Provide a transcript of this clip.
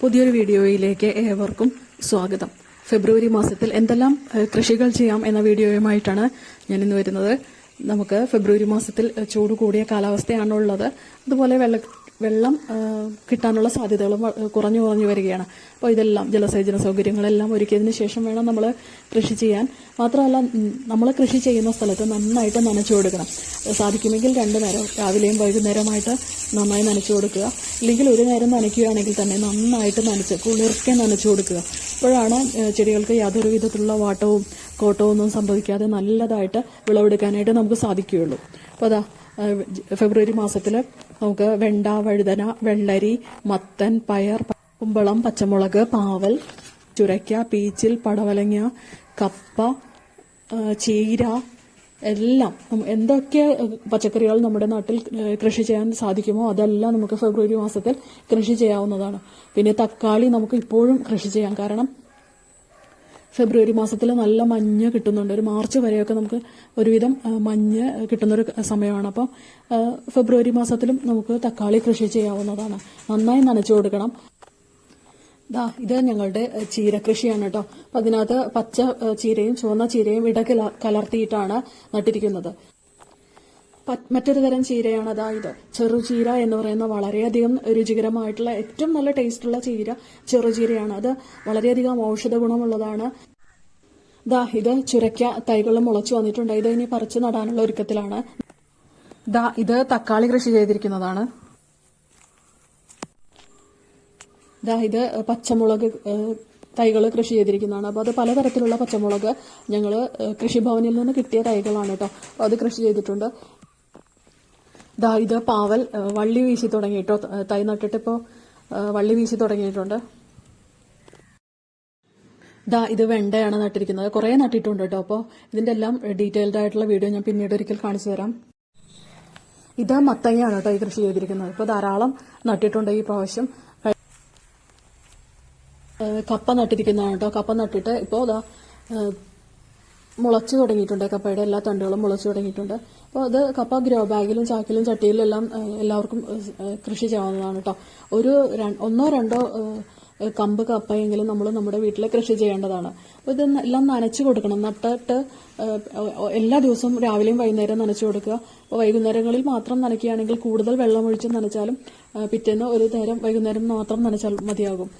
പുതിയൊരു വീഡിയോയിലേക്ക് ഏവർക്കും സ്വാഗതം. ഫെബ്രുവരി മാസത്തിൽ എന്തെല്ലാം കൃഷികൾ ചെയ്യാം എന്ന വീഡിയോയുമായിട്ടാണ് ഞാൻ ഇന്ന് വരുന്നത്. നമുക്ക് ഫെബ്രുവരി മാസത്തിൽ ചൂട് കൂടിയ കാലാവസ്ഥയാണുള്ളത്. അതുപോലെ വെള്ള വെള്ളം കിട്ടാനുള്ള സാധ്യതകളും കുറഞ്ഞു കുറഞ്ഞു വരികയാണ്. അപ്പോൾ ഇതെല്ലാം ജലസേചന സൗകര്യങ്ങളെല്ലാം ഒരുക്കിയതിന് ശേഷം വേണം നമ്മൾ കൃഷി ചെയ്യാൻ. മാത്രമല്ല നമ്മൾ കൃഷി ചെയ്യുന്ന സ്ഥലത്ത് നന്നായിട്ട് നനച്ചു കൊടുക്കണം. സാധിക്കുമെങ്കിൽ രണ്ട് നേരം രാവിലെയും വൈകുന്നേരമായിട്ട് നന്നായി നനച്ചു കൊടുക്കുക. ഇല്ലെങ്കിൽ ഒരു നേരം നനയ്ക്കുകയാണെങ്കിൽ തന്നെ നന്നായിട്ട് നനച്ച് കുളിർക്കെ നനച്ചു കൊടുക്കുക. അപ്പോഴാണ് ചെടികൾക്ക് യാതൊരു വിധത്തിലുള്ള വാട്ടവും കോട്ടവും ഒന്നും സംഭവിക്കാതെ നല്ലതായിട്ട് വിളവെടുക്കാനായിട്ട് നമുക്ക് സാധിക്കുകയുള്ളൂ. അപ്പോൾ അതാ ഫെബ്രുവരി മാസത്തിൽ നമുക്ക് വെണ്ട വഴുതന വെള്ളരി മത്തൻ പയർ കുമ്പളം പച്ചമുളക് പാവൽ ചുരയ്ക്ക പീച്ചിൽ പടവലങ്ങ കപ്പ ചീര എല്ലാം എന്തൊക്കെ പച്ചക്കറികൾ നമ്മുടെ നാട്ടിൽ കൃഷി ചെയ്യാൻ സാധിക്കുമോ അതെല്ലാം നമുക്ക് ഫെബ്രുവരി മാസത്തിൽ കൃഷി ചെയ്യാവുന്നതാണ്. പിന്നെ തക്കാളി നമുക്ക് ഇപ്പോഴും കൃഷി ചെയ്യാം. കാരണം ഫെബ്രുവരി മാസത്തിൽ നല്ല മഞ്ഞ് കിട്ടുന്നുണ്ട്. ഒരു മാർച്ച് വരെയൊക്കെ നമുക്ക് ഒരുവിധം മഞ്ഞ് കിട്ടുന്നൊരു സമയമാണ്. അപ്പം ഫെബ്രുവരി മാസത്തിലും നമുക്ക് തക്കാളി കൃഷി ചെയ്യാവുന്നതാണ്. നന്നായി നനച്ചു കൊടുക്കണം. ദാ ഇത് ഞങ്ങളുടെ ചീര കൃഷിയാണ് കേട്ടോ. അപ്പം അതിനകത്ത് പച്ച ചീരയും ചുവന്ന ചീരയും ഇട കലർത്തിയിട്ടാണ് നട്ടിരിക്കുന്നത്. മറ്റൊരു തരം ചീരയാണ് അതായത് ചെറുചീര എന്ന് പറയുന്ന വളരെയധികം രുചികരമായിട്ടുള്ള ഏറ്റവും നല്ല ടേസ്റ്റുള്ള ചീര ചെറുചീരയാണ്. അത് വളരെയധികം ഔഷധ ഗുണമുള്ളതാണ് ദാ ഇത് ചുരയ്ക്ക തൈകൾ മുളച്ചു വന്നിട്ടുണ്ട്. ഇത് ഇനി പറിച്ചു നടാനുള്ള ഒരുക്കത്തിലാണ്. ദാ ഇത് തക്കാളി കൃഷി ചെയ്തിരിക്കുന്നതാണ്. ദാ ഇത് പച്ചമുളക് തൈകൾ കൃഷി ചെയ്തിരിക്കുന്നതാണ്. അപ്പോൾ അത് പലതരത്തിലുള്ള പച്ചമുളക് ഞങ്ങൾ കൃഷിഭവനിൽ നിന്ന് കിട്ടിയ തൈകളാണ് കേട്ടോ. അത് കൃഷി ചെയ്തിട്ടുണ്ട്. ദാ ഇത് പാവൽ വള്ളി വീശി തുടങ്ങിയിട്ടോ ത- നട്ടിട്ട് ഇപ്പോൾ വള്ളി വീശി തുടങ്ങിയിട്ടുണ്ട്. ദാ ഇത് വെണ്ടയാണ് നട്ടിരിക്കുന്നത്. കുറേ നട്ടിട്ടുണ്ട് കേട്ടോ അപ്പോൾ ഇതിന്റെ എല്ലാം ഡീറ്റെയിൽഡ് ആയിട്ടുള്ള വീഡിയോ ഞാൻ പിന്നീട് ഒരിക്കൽ കാണിച്ചു തരാം. ഇത് മത്തങ്ങയാണ് കേട്ടോ ഈ കൃഷി ചെയ്തിരിക്കുന്നത്. ഇപ്പോൾ ധാരാളം നട്ടിട്ടുണ്ട് ഈ പ്രാവശ്യം. കപ്പ നട്ടിരിക്കുന്നതാണ് കേട്ടോ. കപ്പ നട്ടിട്ട് ഇപ്പോൾ മുളച്ചു തുടങ്ങിയിട്ടുണ്ട്. കപ്പയുടെ എല്ലാ തണ്ടുകളും മുളച്ച് തുടങ്ങിയിട്ടുണ്ട്. അപ്പോൾ അത് കപ്പ ഗ്രോ ബാഗിലും ചാക്കിലും ചട്ടിയിലും എല്ലാം എല്ലാവർക്കും കൃഷി ചെയ്യാവുന്നതാണ് കേട്ടോ ഒരു ഒന്നോ രണ്ടോ കമ്പ് കപ്പയെങ്കിലും നമ്മൾ നമ്മുടെ വീട്ടിൽ കൃഷി ചെയ്യേണ്ടതാണ്. അപ്പോൾ ഇത് എല്ലാം നനച്ചു കൊടുക്കണം. നട്ടിട്ട് എല്ലാ ദിവസവും രാവിലെയും വൈകുന്നേരം നനച്ചു കൊടുക്കുക. അപ്പോൾ വൈകുന്നേരങ്ങളിൽ മാത്രം നനയ്ക്കുകയാണെങ്കിൽ കൂടുതൽ വെള്ളം ഒഴിച്ച് നനച്ചാലും പിറ്റേന്ന് ഒരു നേരം വൈകുന്നേരം മാത്രം നനച്ചാൽ മതിയാകും.